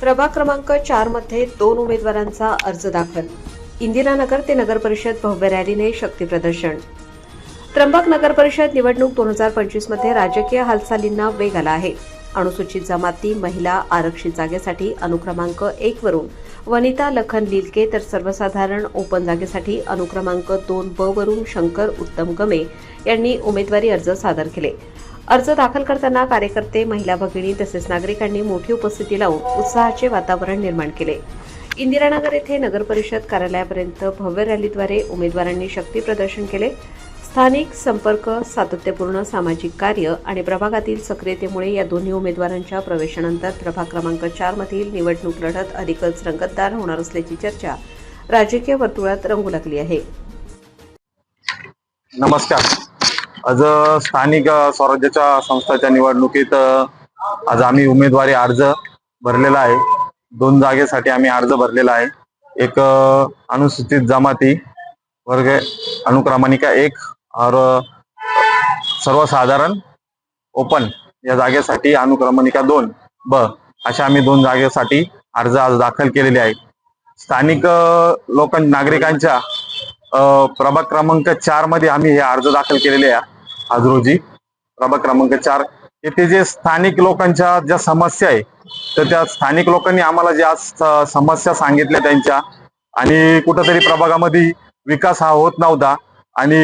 प्रभाग क्रमांक चारमध्ये दोन उमेदवारांचा अर्ज दाखल. इंदिरानगर ते नगर परिषद भव्य रॅलीने शक्ती प्रदर्शन. त्र्यंबक नगर परिषद निवडणूक दोन हजार पंचवीसमध्ये राजकीय हालचालींना वेग आला आहे. अनुसूचित जमाती महिला आरक्षित जागेसाठी अनुक्रमांक एक वरून. वनिता लखन लिलके तर सर्वसाधारण ओपन जागेसाठी अनुक्रमांक दोन ब वरून शंकर उत्तम गमे यांनी उमेदवारी अर्ज सादर केले. अर्ज दाखल करताना कार्यकर्ते महिला भगिनी तसेच नागरिकांनी मोठी उपस्थिती लावून उत्साहाचे वातावरण निर्माण केले. इंदिरानगर येथे नगर परिषद कार्यालयापर्यंत भव्य रॅलीद्वारे उमेदवारांनी शक्ती प्रदर्शन केले. स्थानिक संपर्क सातत्यपूर्ण सामाजिक कार्य आणि प्रभागातील सक्रियतेमुळे या दोन्ही उमेदवारांच्या प्रवेशानंतर प्रभाग क्रमांक चार मधील निवडणूक लढत अधिकच रंगतदार होणार असल्याची चर्चा राजकीय वर्तुळात रंगू लागली आहे. नमस्कार. आज स्थानिक स्वराज्याच्या संस्थाच्या निवडणुकीत आज आम्ही उमेदवारी अर्ज भरलेला आहे. दोन जागेसाठी आम्ही अर्ज भरलेला आहे. एक अनुसूचित जमाती वर्ग अनुक्रमानिका एक और सर्वसाधारण ओपन या जागेसाठी अनुक्रमानिका दोन ब अशा आम्ही दोन जागेसाठी अर्ज आज दाखल केलेले आहे स्थानिक लोकां नागरिकांच्या प्रभाग क्रमांक चारमध्ये आम्ही हे अर्ज दाखल केलेले आहे. आज रोजी प्रभाग क्रमांक चार. येथे जे स्थानिक लोकांच्या ज्या समस्या आहे तर त्या स्थानिक लोकांनी आम्हाला ज्या समस्या सांगितल्या त्यांच्या. आणि कुठंतरी प्रभागामध्ये विकास हा होत नव्हता. आणि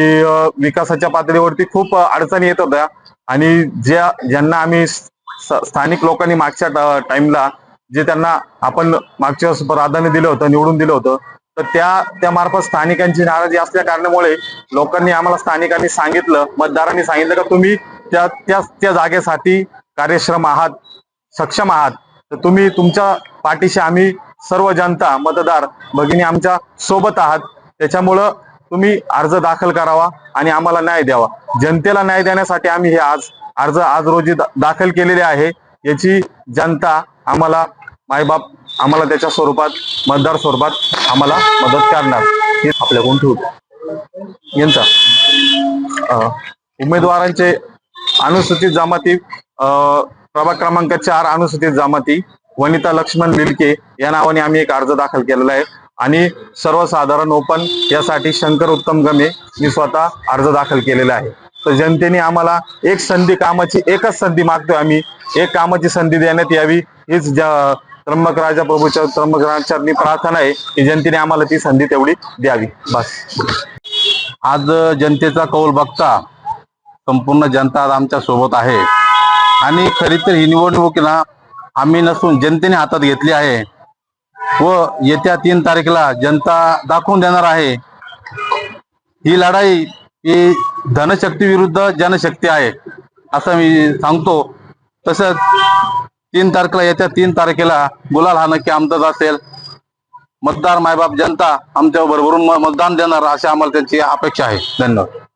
विकासाच्या पातळीवरती खूप अडचणी येत होत्या. आणि ज्या ज्यांना आम्ही स्थानिक लोकांनी मागच्या टाइमला जे त्यांना आपण मागच्या प्राधान्य दिलं होतं निवडून दिलं होतं तर त्या त्या मार्फत स्थानिकांची नाराजी असल्या कारणामुळे लोकांनी आम्हाला स्थानिकांनी सांगितलं मतदारांनी सांगितलं का तुम्ही त्या त्या त्या जागेसाठी कार्यश्रम आहात सक्षम आहात. तर तुम्ही तुमच्या पाठीशी आम्ही सर्व जनता मतदार भगिनी आमच्यासोबत आहात. त्याच्यामुळं तुम्ही अर्ज दाखल करावा आणि आम्हाला न्याय द्यावा. जनतेला न्याय देण्यासाठी आम्ही हे आज अर्ज आज रोजी दाखल केलेले आहे. याची जनता आम्हाला मायबाप आम्हाला त्याच्या स्वरूपात मतदार स्वरूपात आम्हाला मदत करणार. हे आपल्याकडून ठेवतो. यांचा उमेदवारांचे अनुसूचित जमाती अं, प्रभाग क्रमांक चार अनुसूचित जमाती वनिता लक्ष्मण लिलके या नावाने आम्ही एक अर्ज दाखल केलेला आहे. आणि सर्वसाधारण ओपन यासाठी शंकर उत्तम गमे मी स्वतः अर्ज दाखल केलेला आहे. तर जनतेने आम्हाला एक संधी कामाची एकच संधी मागतोय आम्ही. एक कामाची संधी देण्यात यावी हीच ज्या त्र्यंबक राजा प्रभूच्या त्र्यंबक राजांनी प्रार्थना आहे. की जनतेने आम्हाला ती संधी तेवढी द्यावी. बस. आज जनतेचा कौल बघता संपूर्ण जनता आज आमच्यासोबत आहे. आणि खरी तर ही निवडणूक ना आम्ही नसून जनतेने हातात घेतली आहे. व येत्या तीन तारखेला जनता दाखवून देणार आहे. ही लढाई ही धनशक्ती विरुद्ध जनशक्ती आहे. असं मी सांगतो. तसंच तीन तारखेला येत्या तीन तारखेला गुलाल हा नक्की आमचाच असेल. मतदार मायबाप जनता आमच्या भरभरून मतदान देणार अशी आम्हाला त्यांची अपेक्षा आहे. धन्यवाद.